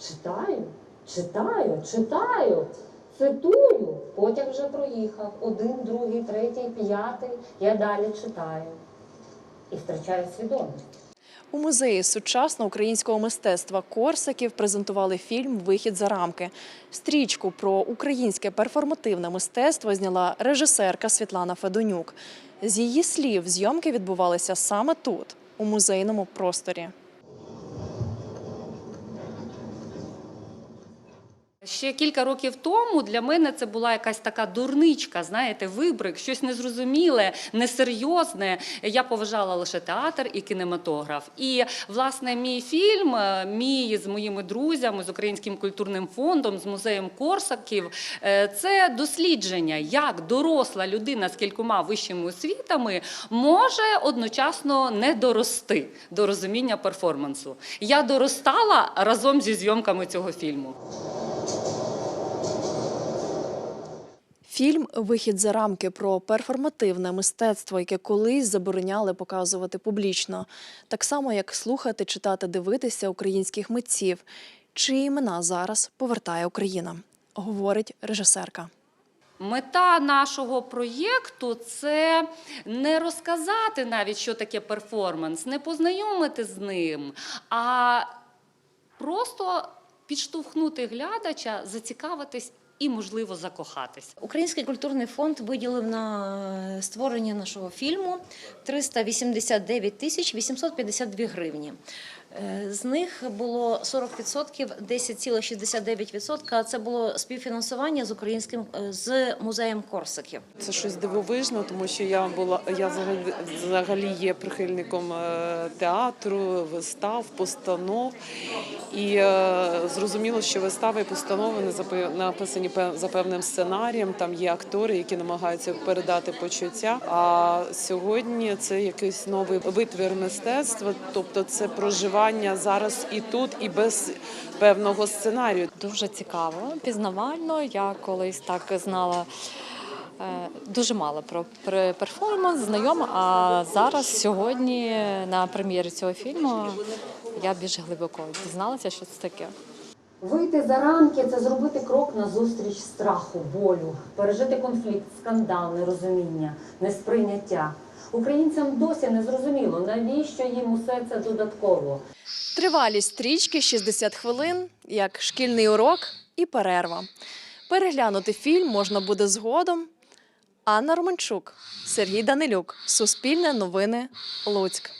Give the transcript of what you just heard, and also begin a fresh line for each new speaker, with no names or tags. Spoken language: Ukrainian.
Читаю, читаю, читаю, цитую. Потяг вже проїхав. Один, другий, третій, п'ятий. Я далі читаю. І втрачаю свідомість.
У музеї сучасного українського мистецтва Корсаків презентували фільм Вихід за рамки. Стрічку про українське перформативне мистецтво зняла режисерка Світлана Федонюк. З її слів, зйомки відбувалися саме тут, у музейному просторі.
Ще кілька років тому для мене це була якась така дурничка, знаєте, вибрик, щось незрозуміле, несерйозне. Я поважала лише театр і кінематограф. І власне мій фільм, е, мій з моїми друзями, з Українським культурним фондом, з музеєм Корсаків, е, це дослідження, як доросла людина з кількома вищими освітами може одночасно не дорости до розуміння перформансу. Я доростала разом зі зйомками цього фільму.
Фільм Вихід за рамки про перформативне мистецтво, яке колись забороняли показувати публічно, так само як слухати, читати, дивитися українських митців, чиї імена зараз повертає Україна, говорить режисерка.
Мета нашого проєкту це не розказати навіть, що таке перформанс, не познайомити з ним, а просто підштовхнути глядача, зацікавитись і, можливо, закохатись.
Український культурний фонд виділив на створення нашого фільму 389 тисяч 852 гривні. Е, З них було 40%, 10,69% – це було співфінансування з українським е, з музеєм Корсаків.
Це щось дивовижно, тому що я була я взагалі, є прихильником е, театру, вистав, постанов. І зрозуміло, що вистави і постанови написані за певним сценарієм. Там є актори, які намагаються передати почуття. А сьогодні це якийсь новий витвір мистецтва, тобто це проживання зараз і тут, і без певного сценарію.
Дуже цікаво, пізнавально. Я колись так знала е, дуже мало про пер- перформанс, знайома. А зараз, сьогодні, на прем'єрі цього фільму, я більш глибоко дізналася, що це таке.
Вийти за рамки це зробити крок назустріч страху, болю, пережити конфлікт, скандал, нерозуміння, несприйняття. Українцям досі не зрозуміло, навіщо їм усе це додатково.
Тривалість стрічки 60 хвилин, як шкільний урок і перерва. Переглянути фільм можна буде згодом. Анна Романчук, Сергій Данилюк, Суспільне новини, Луцьк.